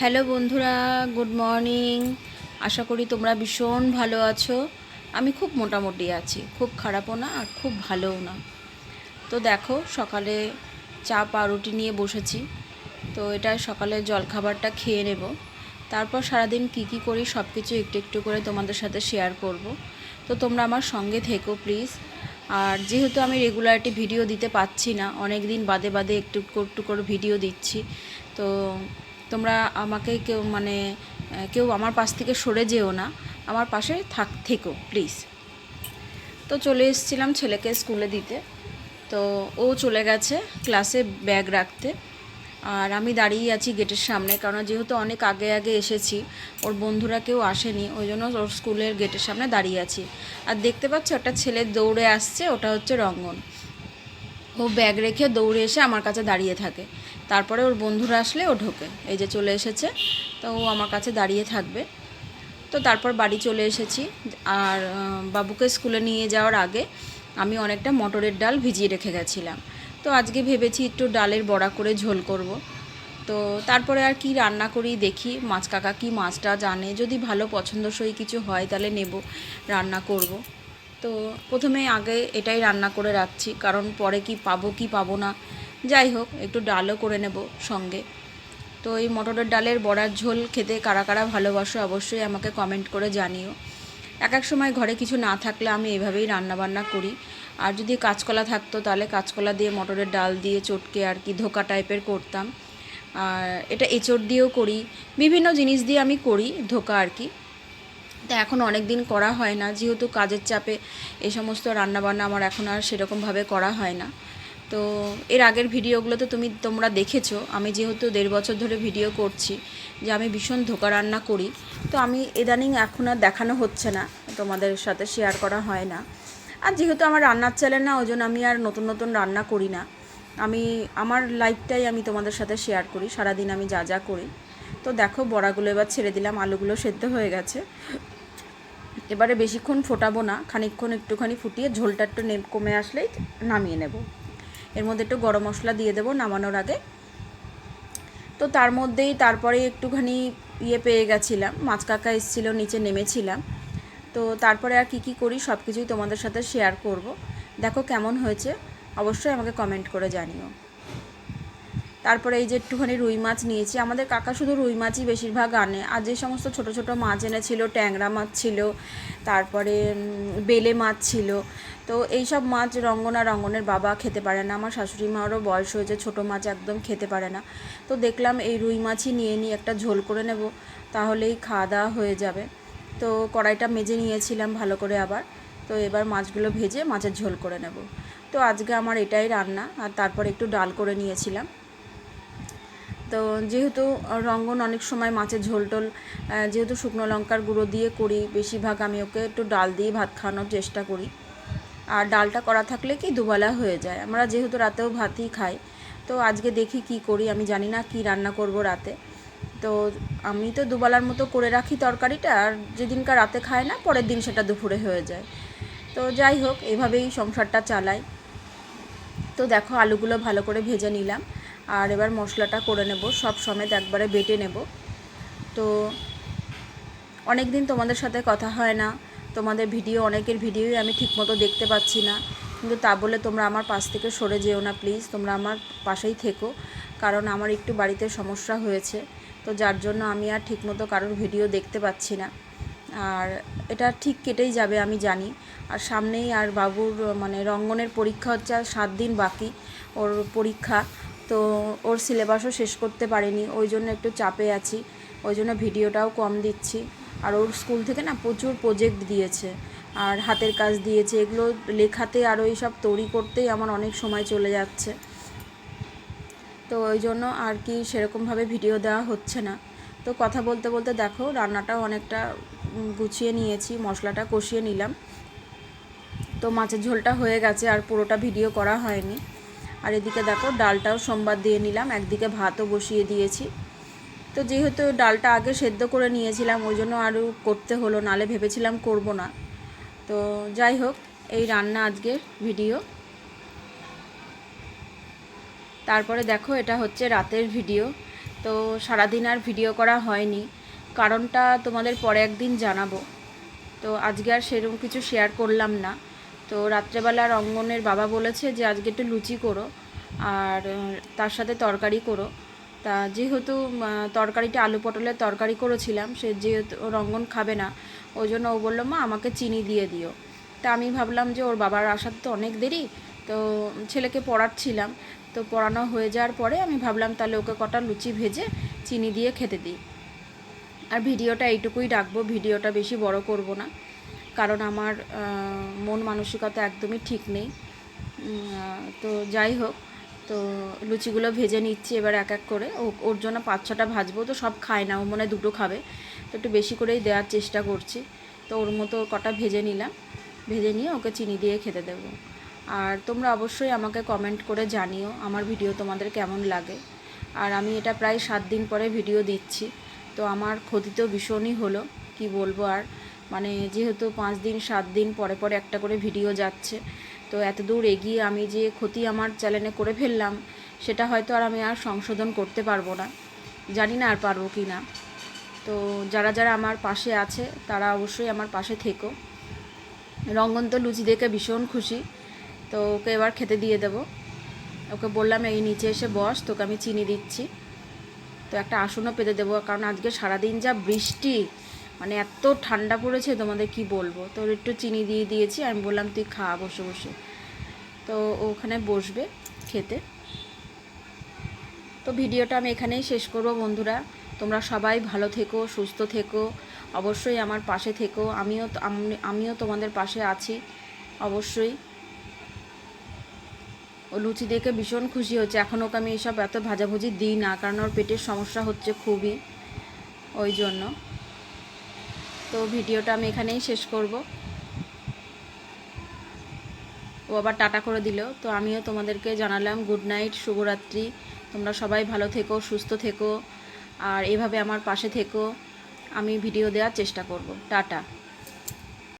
Hello বন্ধুরা, good morning. আশা করি তোমরা ভীষণ ভালো আছো। আমি খুব মোটামুটি আছি, খুব খারাপও না আর খুব ভালোও না। তো দেখো, সকালে চা পাউরুটি নিয়ে বসেছি। তো এটা সকালে জলখাবারটা খেয়ে নেব। তারপর সারাদিন কি কি করি সব কিছু একটু একটু করে তোমাদের সাথে শেয়ার করব। তো তোমরা আমার সঙ্গে থেকো প্লিজ আর যেহেতু আমি রেগুলারিটি ভিডিও দিতে পাচ্ছি না অনেক দিন বাদে বাদে একটু একটু করে ভিডিও দিচ্ছি। তো তোমরা আমাকে কেউ মানে কেউ আমার পাশ থেকে সরে যেও না, আমার পাশে থাক, থেকো প্লিজ তো চলে এসেছিলাম ছেলেকে স্কুলে দিতে। তো ও চলে গেছে ক্লাসে ব্যাগ রাখতে। আর আমি দাঁড়িয়ে আছি গেটের সামনে, কারণ যেহেতু অনেক আগে আগে এসেছি, ওর বন্ধুরা কেউ আসেনি, ওই জন্য ওর স্কুলের গেটের সামনে দাঁড়িয়ে আছি। আর দেখতে পাচ্ছ একটা ছেলে দৌড়ে আসছে, ওটা হচ্ছে রঙ্গন। ও ব্যাগ রেখে দৌড়ে এসে আমার কাছে দাঁড়িয়ে থাকে। তারপরে ওর বন্ধুরা আসলে ও ঢোকে। এই যে চলে এসেছে, তো ও আমার কাছে দাঁড়িয়ে থাকবে। তো তারপর বাড়ি চলে এসেছি। আর বাবুকে স্কুলে নিয়ে যাওয়ার আগে আমি অনেকটা মটরের ডাল ভিজিয়ে রেখে গেছিলাম। তো আজকে ভেবেছি একটু ডালের বড়া করে ঝোল করব। তো তারপরে আর কি রান্না করি দেখি, মাছ কাকা কি মাছটা জানে। যদি ভালো পছন্দসই কিছু হয় তাহলে নেব, রান্না করব। তো প্রথমে আগে এটাই রান্না করে রাখছি, কারণ পরে কি পাবো কি পাবো না। যাই হোক, একটু ডালও করে নেব সঙ্গে। তো এই মটরের ডালের বড়ার ঝোল খেতে কারা কারা ভালোবাসো অবশ্যই আমাকে কমেন্ট করে জানিও। এক এক সময় ঘরে কিছু না থাকলে আমি এভাবেই রান্না বান্না করি। আর যদি কাঁচকলা থাকতো, তাহলে কাঁচকলা দিয়ে মটরের ডাল দিয়ে চটকে আর কি ধোকা টাইপের করতাম। আর এটা এঁচড় দিয়েও করি। বিভিন্ন জিনিস দিয়ে আমি করি ধোকা আর কি। তা এখন অনেক দিন করা হয় না। যেহেতু কাজের চাপে এই সমস্ত রান্নাবান্না আমার এখন আর সেরকমভাবে করা হয় না। তো এর আগের ভিডিওগুলো তো তুমি তোমরা দেখেছ, আমি যেহেতু দেড় বছর ধরে ভিডিও করছি যে আমি ভীষণ ধোকা রান্না করি, তো আমি ইদানিং এখন আর দেখানো হচ্ছে না, তোমাদের সাথে শেয়ার করা হয় না। আর যেহেতু আমার রান্নার চ্যানেল না ওই জন্য আমি আর নতুন নতুন রান্না করি না। আমি, আমার লাইফটাই আমি তোমাদের সাথে শেয়ার করি, সারাদিন আমি যা যা করি। তো দেখো, বড়াগুলো এবার ছেড়ে দিলাম, আলুগুলো সেদ্ধ হয়ে গেছে। এবারে বেশিক্ষণ ফোটাবো না, খানিকক্ষণ একটুখানি ফুটিয়ে ঝোলটা একটু কমে আসলেই নামিয়ে নেব। এর মধ্যে একটু গরম মশলা দিয়ে দেবো নামানোর আগে। তো তার মধ্যেই তারপরে একটুখানি ইয়ে পেয়ে গেছিলাম, মাছ কাকা এসেছিল, নিচে নেমেছিলাম। তো তারপরে আর কি কি করি সব কিছুই তোমাদের সাথে শেয়ার করব। দেখো কেমন হয়েছে, অবশ্যই আমাকে কমেন্ট করে জানিও। তারপরে এই যে একটুখানি রুই মাছ নিয়েছি। আমাদের কাকা শুধু রুই মাছই বেশিরভাগ আনে। আর যে সমস্ত ছোট ছোট মাছ এনেছিল, ট্যাংরা মাছ ছিল, তারপরে বেলে মাছ ছিল। তো এই সব মাছ রঙ্গনা রঙ্গনের বাবা খেতে পারে না। আমার শাশুড়ি মারও বয়স হয়েছে, ছোট মাছ একদম খেতে পারে না। তো দেখলাম এই রুই মাছই নিয়ে নিয়ে একটা ঝোল করে নেব, তাহলেই খাওয়া দাওয়া হয়ে যাবে। তো কড়াইটা মেজে নিয়েছিলাম ভালো করে আবার। তো এবার মাছগুলো ভেজে মাছের ঝোল করে নেব। তো আজকে আমার এটাই রান্না, আর তারপর একটু ডাল করে নিয়েছিলাম। তো যেহেতু রঙ্গন অনেক সময় মাছের ঝোল টোল যেহেতু শুকনো লঙ্কার গুঁড়ো দিয়ে করি, বেশিরভাগ আমি ওকে একটু ডাল দিয়ে ভাত খাওয়ানোর চেষ্টা করি। আর ডালটা করা থাকলে কি দুবেলা হয়ে যায়। আমরা যেহেতু রাতেও ভাতই খাই, তো আজকে দেখি কি করি, আমি জানি না কি রান্না করব রাতে। তো আমি তো দুবেলার মতো করে রাখি তরকারিটা, আর যেদিনকার রাতে খায় না, পরের দিন সেটা দুপুরে হয়ে যায়। তো যাই হোক, এভাবেই সংসারটা চালাই। তো দেখো, আলুগুলো ভালো করে ভেজে নিলাম। আর এবার মশলাটা করে নেব, সব সমেত একবারে বেটে নেব। তো অনেক দিন তোমাদের সাথে কথা হয় না, তোমাদের ভিডিও, অনেকের ভিডিওই আমি ঠিকমতো দেখতে পাচ্ছি না। কিন্তু তা বলে তোমরা আমার পাশ থেকে সরে যেও না, প্লিজ। তোমরা আমার পাশেই থেকো, কারণ আমার একটু বাড়িতে সমস্যা হয়েছে। তো যার জন্য আমি আর ঠিকমতো কারোর ভিডিও দেখতে পাচ্ছি না। আর এটা ঠিক কেটেই যাবে, আমি জানি। আর সামনেই আর বাবুর মানে রঙ্গনের পরীক্ষা হচ্ছে, আর সাত দিন বাকি ওর পরীক্ষা। তো ওর সিলেবাসও শেষ করতে পারিনি, ওই জন্য একটু চাপে আছি, ওই জন্য ভিডিওটাও কম দিচ্ছি। আর ওর স্কুল থেকে না প্রচুর প্রজেক্ট দিয়েছে, আর হাতের কাজ দিয়েছে, এগুলো লেখাতে আর ওই সব তৈরি করতেই আমার অনেক সময় চলে যাচ্ছে। তো ওই জন্য আর কি সেরকমভাবে ভিডিও দেওয়া হচ্ছে না। তো কথা বলতে বলতে দেখো, রান্নাটাও অনেকটা গুছিয়ে নিয়েছি, মশলাটা কষিয়ে নিলাম। তো মাছের ঝোলটা হয়ে গেছে, আর পুরোটা ভিডিও করা হয়নি। আর এদিকে দেখো ডালটাও সোমবার দিয়ে নিলাম, একদিকে ভাতও বসিয়ে দিয়েছি। তো যেহেতু ডালটা আগে সেদ্ধ করে নিয়েছিলাম, ওই জন্য আরও করতে হলো নালে ভেবেছিলাম করব না। তো যাই হোক, এই রান্না আজকের ভিডিও। তারপরে দেখো, এটা হচ্ছে রাতের ভিডিও। তো সারাদিন আর ভিডিও করা হয়নি, কারণটা তোমাদের পরে একদিন জানাব। তো আজকে আর সেরকম কিছু শেয়ার করলাম না। তো রাত্রেবেলা রঙ্গনের বাবা বলেছে যে, আজকে একটু লুচি করো আর তার সাথে তরকারি করো। তা যেহেতু তরকারিটা আলু পটলের তরকারি করেছিলাম, সে যেহেতু রঙ্গন খাবে না, ওই জন্য ও বলল, মা, আমাকে চিনি দিয়ে দিও। তা আমি ভাবলাম যে, ওর বাবার আসার তো অনেক দেরি, তো ছেলেকে পড়াচ্ছিলাম, তো পড়ানো হয়ে যাওয়ার পরে আমি ভাবলাম, তাহলে ওকে কটা লুচি ভেজে চিনি দিয়ে খেতে দিই। আর ভিডিওটা এইটুকুই রাখব, ভিডিওটা বেশি বড় করব না। কারণ আমার মন মানসিকতা একদমই ঠিক নেই। তো যাই হোক, তো লুচিগুলো ভেজে নিচ্ছি এবার এক এক করে। ও, ওর জন্য পাঁচ ছটা ভাজবো, তো সব খায় না, ও মনে দুটো খাবে। তো একটু বেশি করেই দেওয়ার চেষ্টা করছি। তো ওর মতো কটা ভেজে নিলাম। ভেজে নিয়ে ওকে চিনি দিয়ে খেতে দেবো। আর তোমরা অবশ্যই আমাকে কমেন্ট করে জানিও আমার ভিডিও তোমাদের কেমন লাগে। আর আমি এটা প্রায় সাত দিন পরে ভিডিও দিচ্ছি। তো আমার ক্ষতি তো ভীষণই হলো, কি বলব আর। মানে যেহেতু পাঁচ দিন, সাত দিন পরে পরে একটা করে ভিডিও যাচ্ছে, তো এত দূর এগিয়ে আমি যে ক্ষতি আমার চ্যানেলে করে ফেললাম, সেটা হয়তো আর আমি আর সংশোধন করতে পারব না। জানি না আর পারব কি না। তো যারা যারা আমার পাশে আছে, তারা অবশ্যই আমার পাশে থেকো। রঙ্গন তো লুচি দেখে ভীষণ খুশি, তো ওকে এবার খেতে দিয়ে দেবো। ওকে বললাম, এই নিচে এসে বস, তোকে আমি চিনি দিচ্ছি। তো একটা আসনও পেতে দেবো, কারণ আজকে সারাদিন যা বৃষ্টি মানে এত ঠান্ডা পড়েছে তোমাদের কি বলব? তো একটু চিনি দিয়ে দিয়েছি আমি বললাম, তুই খা, বসে বসে। তো ওখানে বসবে খেতে। তো ভিডিওটা আমি এখানেই শেষ করব বন্ধুরা। তোমরা সবাই ভালো থেকো, সুস্থ থেকো। অবশ্যই আমার পাশে থেকো। আমিও আমিও তোমাদের পাশে আছি, অবশ্যই। ও লুচি দেখে ভীষণ খুশি হচ্ছে। এখন ওকে আমি এসব এত ভাজাভুজি দিই না, কারণ ওর পেটের সমস্যা হচ্ছে খুবই, ওই জন্য। তো ভিডিওটা আমি এখানেই শেষ করব। ও আবার টাটা করে দিল। তো আমিও তোমাদেরকে জানালাম, গুড নাইট, শুভরাত্রি। তোমরা সবাই ভালো থেকো, সুস্থ থেকো। আর এভাবে আমার পাশে থেকো। আমি ভিডিও দেওয়ার চেষ্টা করব। টাটা।